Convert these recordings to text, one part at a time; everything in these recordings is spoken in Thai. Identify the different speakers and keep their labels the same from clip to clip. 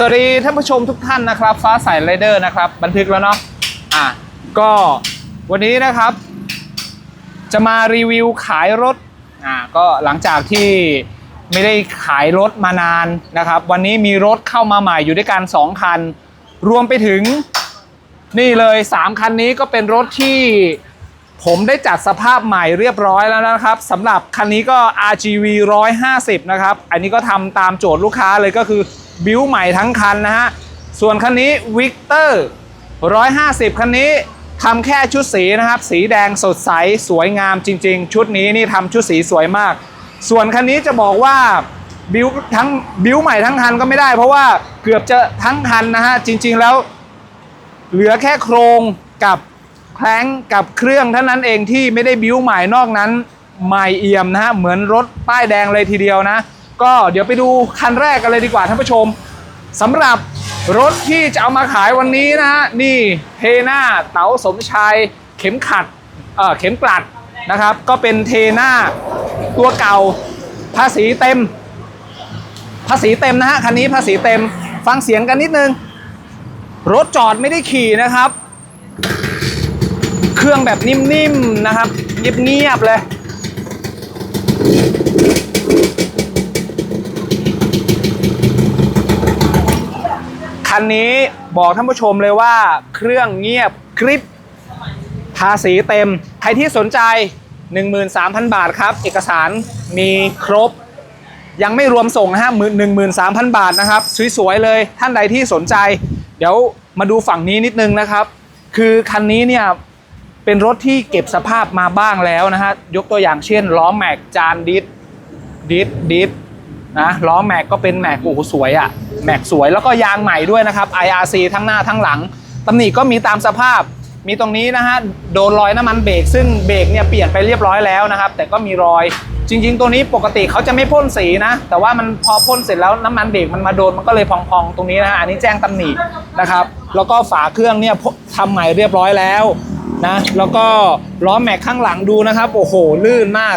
Speaker 1: สวัสดีท่านผู้ชมทุกท่านนะครับ ฟ้าใสไรเดอร์นะครับ บันทึกแล้วเนาะอะก็วันนี้นะครับ จะมารีวิวขายรถอ่าก็หลังจากที่ไม่ได้ขายรถมานานนะครับ วันนี้มีรถเข้ามาใหม่อยู่ด้วยกัน2คัน รวมไปถึงนี่เลย 3 คันนี้ก็เป็นรถที่ผมได้จัดสภาพใหม่เรียบร้อยแล้วนะครับสำหรับคันนี้ก็ RGV 150 นะครับ อันนี้ก็ทำตามโจทย์ลูกค้าเลยก็คือ บิวใหม่ทั้งคันนะฮะ ส่วนคันนี้ Victor 150 คันนี้ทำแค่ชุดสีนะครับ สีแดงสดใสสวยงามจริง ๆ ชุดนี้นี่ทำชุดสีสวยมาก ส่วนคันนี้จะบอกว่าบิวทั้งบิวใหม่ทั้งคันก็ไม่ได้ เพราะว่าเกือบจะทั้งคันนะฮะ จริง ๆแล้ว เหลือแค่โครงกับแคล้งกับเครื่องเท่านั้นเองที่ไม่ได้บิ้วใหม่นอกนั้นใหม่เอี่ยมนะฮะเหมือนรถป้ายแดงเลยทีเดียวนะ ก็เดี๋ยวไปดูคันแรกกันเลยดีกว่าท่านผู้ชมสำหรับรถที่จะเอามาขายวันนี้นะฮะนี่เทน่าเต๋าสมชายเข็มขัดเอ่อเข็มกลัดนะครับ ก็เป็นเทน่าตัวเก่าภาษีเต็ม ภาษีเต็มนะฮะคันนี้ภาษีเต็มฟังเสียงกันนิดนึง รถจอดไม่ได้ขี่นะครับ เครื่องแบบนิ่มๆนะครับเงียบๆเลย นนี้บอกท่านผู้ชมเลยว่าเครื่องเงียบกริบภาษีเต็ม ใครที่สนใจ 13,000 บาทครับ เอกสารมีครบ ยังไม่รวมส่งนะฮะหนึ่งหมื่นสามพันบาทนะครับ สวยๆเลยท่านใดที่สนใจ เดี๋ยวมาดูฝั่งนี้นิดนึงนะครับ คือคันนี้เนี่ยเป็นรถที่เก็บสภาพมาบ้างแล้วนะฮะยกตัวอย่างเช่นล้อแม็กจานดิสดิสดิส นะล้อแม็กก็เป็นแม็กโอ้โหสวยอะแม็กสวยแล้วก็ยางใหม่ด้วยนะครับ IRC ทั้งหน้าทั้งหลังตำหนิก็มีตามสภาพ มีตรงนี้นะฮะโดนรอยน้ำมันเบรกซึ่งเบรกเนี่ยเปลี่ยนไปเรียบร้อยแล้วนะครับ แต่ก็มีรอยจริง ๆ ตัวนี้ปกติเขาจะไม่พ่นสีนะ แต่ว่ามันพอพ่นเสร็จแล้วน้ำมันเบรกมันมาโดนมันก็เลยพองๆ ตรงนี้นะฮะอันนี้แจ้งตำหนินะครับ แล้วก็ฝาเครื่องเนี่ยทำใหม่เรียบร้อยแล้วนะแล้วก็ล้อแม็กข้างหลังดูนะครับ โอ้โหลื่นมาก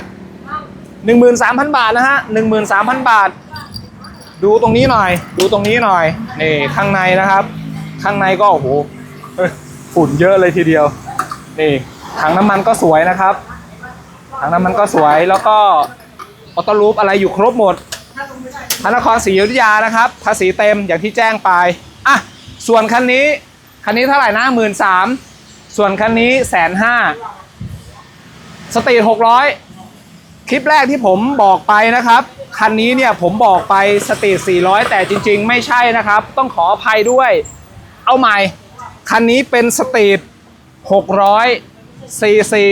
Speaker 1: 13,000 บาทนะฮะ13,000 บาท ดูตรงนี้หน่อย ดูตรงนี้หน่อยนี่ข้างในนะครับ ข้างในก็โอ้โหฝุ่นเยอะเลยทีเดียว นี่ถังน้ำมันก็สวยนะครับถังน้ำมันก็สวยแล้วก็ออโต้ลูปอะไรอยู่ครบหมดพระนครศรีอยุธยานะครับ ภาษีเต็มอย่างที่แจ้งไปอะส่วนคันนี้ คันนี้เท่าไหร่นะหมื่นสามส่วนคันนี้แสนห้าสตีทหกร้อย คลิปแรกที่ผมบอกไปนะครับ คันนี้เนี่ยผมบอกไปสตรีท400 แต่จริง ๆ ไม่ใช่นะครับ ต้องขออภัยด้วย เอาใหม่ คันนี้เป็นสตรีท600ซีซี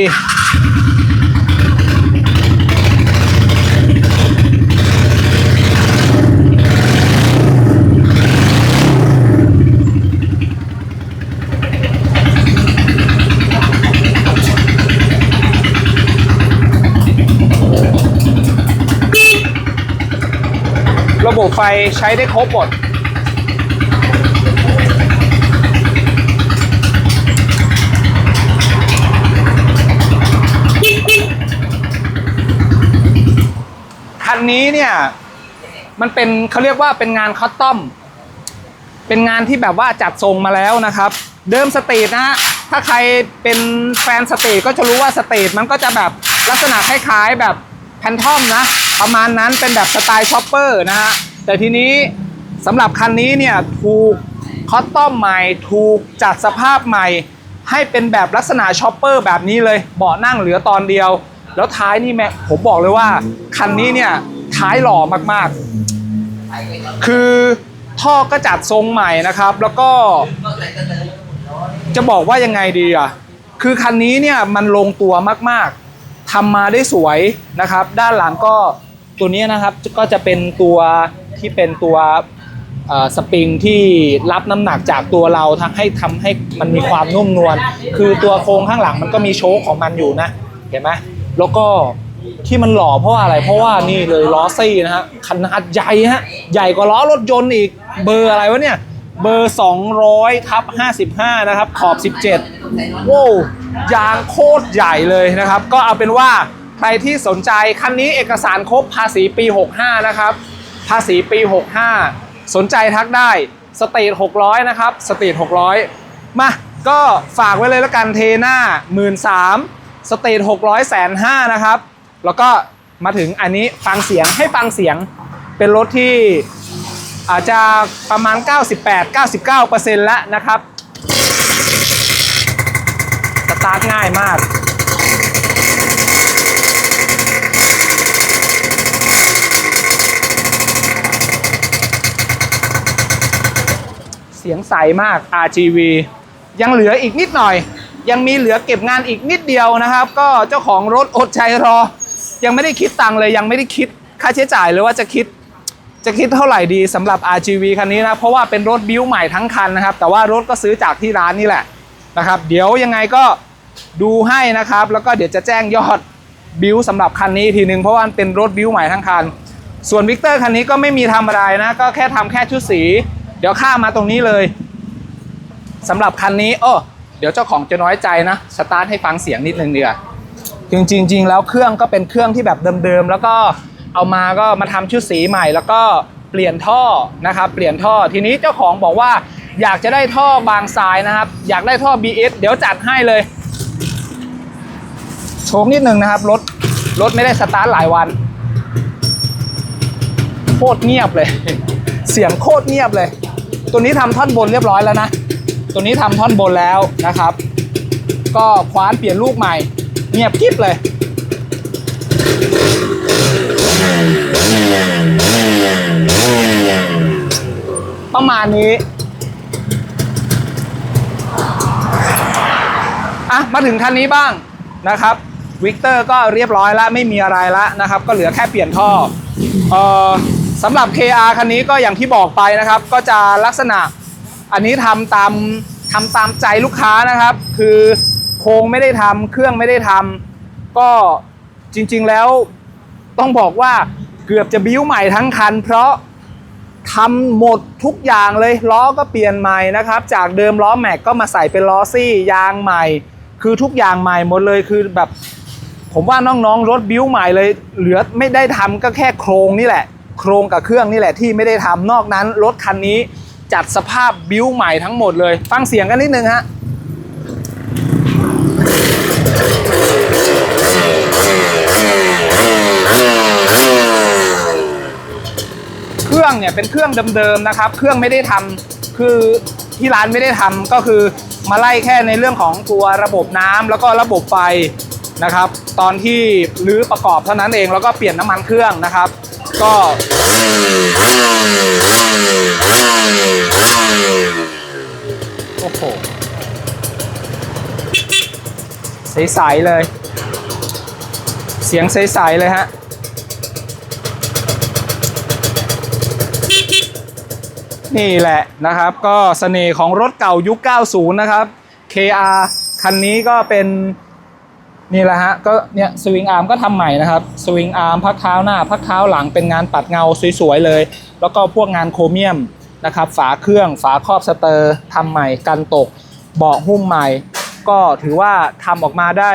Speaker 1: ไฟใช้ได้ครบหมดคันนี้เนี่ย มันเป็นเขาเรียกว่าเป็นงานคัสตอม เป็นงานที่แบบว่าจัดทรงมาแล้วนะครับ เดิมสตรีทนะฮะถ้าใครเป็นแฟนสตรีทก็จะรู้ว่าสตรีทมันก็จะแบบลักษณะคล้ายๆแบบแพนทอมนะ ประมาณนั้นเป็นแบบสไตล์ชอปเปอร์นะฮะ แต่ทีนี้สำหรับคันนี้เนี่ยถูกคอสตอมใหม่ถูกจัดสภาพใหม่ ให้เป็นแบบลักษณะช็อปเปอร์แบบนี้เลยเบาะนั่งเหลือตอนเดียว แล้วท้ายนี่แม่ผมบอกเลยว่าคันนี้เนี่ยท้ายหล่อมากๆ คือท่อก็จัดทรงใหม่นะครับ แล้วก็จะบอกว่ายังไงดีอะคือคันนี้เนี่ยมันลงตัวมากๆทำมาได้สวยนะครับ ด้านหลังก็ตัวนี้นะครับก็จะเป็นตัว ที่เป็นตัวสปริงที่รับน้ำหนักจากตัวเราทำให้ทำให้มันมีความนุ่มนวลคือตัวโครงข้างหลังมันก็มีโชคของมันอยู่นะเห็นไหมแล้วก็ที่มันหล่อเพราะว่าอะไรเพราะว่านี่เลยล้อซี่นะฮะขนาดใหญ่ฮะใหญ่กว่าล้อรถยนต์อีกเบอร์อะไรวะเนี่ยเบอร์ 200ทับ55 นะครับ ขอบ 17 โว้วยางโคตรใหญ่เลยนะครับ ก็เอาเป็นว่าใครที่สนใจคันนี้เอกสารครบภาษีปี 65 นะครับ ภาษีปี 65 สนใจทักได้สตรีท600 นะครับสตรีท600 มาก็ฝากไว้เลยแล้วกันเทหน้า 13,000สตรีท600แสนห้านะครับ แล้วก็มาถึงอันนี้ฟังเสียงให้ฟังเสียงเป็นรถที่อาจจะประมาณ 98-99%แล้วนะครับ สตาร์ทง่ายมาก สียงใสมาก RGV ยังเหลืออีกนิดหน่อย ยังมีเหลือเก็บงานอีกนิดเดียวนะครับ ก็เจ้าของรถอดใจรอ ยังไม่ได้คิดตังค์เลยยังไม่ได้คิดค่าใช้จ่ายเลยว่าจะคิดจะคิดเท่าไหร่ดีสำหรับ RGV คันนี้นะเพราะว่าเป็นรถบิ้วใหม่ทั้งคันนะครับ แต่ว่ารถก็ซื้อจากที่ร้านนี่แหละนะครับ เดี๋ยวยังไงก็ดูให้นะครับ แล้วก็เดี๋ยวจะแจ้งยอดบิ้วสำหรับคันนี้อีกทีนึงเพราะว่าเป็นรถบิ้วใหม่ทั้งคัน ส่วนวิกเตอร์คันนี้ก็ไม่มีทำอะไรนะ ก็แค่ทำแค่ชุดสี เดี๋ยวข้ามมาตรงนี้เลยสำหรับคันนี้โอ้เดี๋ยวเจ้าของจะน้อยใจนะสตาร์ทให้ฟังเสียงนิดนึงเดียวจริงจริงๆแล้วเครื่องก็เป็นเครื่องที่แบบเดิมๆแล้วก็เอามาก็มาทำชุดสีใหม่ แล้วก็เปลี่ยนท่อนะครับ เปลี่ยนท่อทีนี้เจ้าของบอกว่าอยากจะได้ท่อบางทรายนะครับ อยากได้ท่อ BS เดี๋ยวจัดให้เลยโชคนิดนึงนะครับรถรถไม่ได้สตาร์ทหลายวันโคตรเงียบเลย เสียงโคตรเงียบเลย ตัวนี้ทำท่อนบนเรียบร้อยแล้วนะ ตัวนี้ทำท่อนบนแล้วนะครับ ก็คว้านเปลี่ยนลูกใหม่ เงียบกริบเลย ประมาณนี้อะมาถึงคันนี้บ้างนะครับวิกเตอร์ก็เรียบร้อยแล้วไม่มีอะไรแล้วนะครับ ก็เหลือแค่เปลี่ยนท่อเอ่อ สำหรับ KR คันนี้ก็อย่างที่บอกไปนะครับ ก็จะลักษณะอันนี้ทำตามทำตามใจลูกค้านะครับ คือโครงไม่ได้ทำเครื่องไม่ได้ทำก็จริง ๆแล้วต้องบอกว่าเกือบจะบิ้วใหม่ทั้งคัน เพราะทำหมดทุกอย่างเลยล้อก็เปลี่ยนใหม่นะครับ จากเดิมล้อแม็กก็มาใส่เป็นล้อซี่ยางใหม่ คือทุกอย่างใหม่หมดเลยคือแบบ ผมว่าน้องๆรถบิ้วใหม่เลย เหลือไม่ได้ทำก็แค่โครงนี่แหละ โครงกับเครื่องนี่แหละที่ไม่ได้ทำนอกนั้นรถคันนี้จัดสภาพบิ้วใหม่ทั้งหมดเลย ฟังเสียงกันนิดนึงฮะเครื่องเนี่ยเป็นเครื่องเดิมๆนะครับ เครื่องไม่ได้ทำคือที่ร้านไม่ได้ทำก็คือมาไล่แค่ในเรื่องของตัวระบบน้ำแล้วก็ระบบไฟนะครับ ตอนที่รื้อประกอบเท่านั้นเองแล้วก็เปลี่ยนน้ำมันเครื่องนะครับ ก็โอ้โหใสๆเลย เสียงใสๆเลยฮะนี่แหละนะครับก็เสน่ห์ของรถเก่ายุค 90 นะครับ KR คันนี้ก็เป็น นี่แหละฮะก็เนี่ยสวิงอาร์มก็ทำใหม่นะครับสวิงอาร์มพักเท้าหน้า พักเท้าหลังเป็นงานปัดเงาสวยๆเลย แล้วก็พวกงานโครเมียมนะครับฝาเครื่องฝาครอบสเตอร์ทำใหม่กันตกเบาะหุ้มใหม่ ก็ถือว่าทำออกมาได้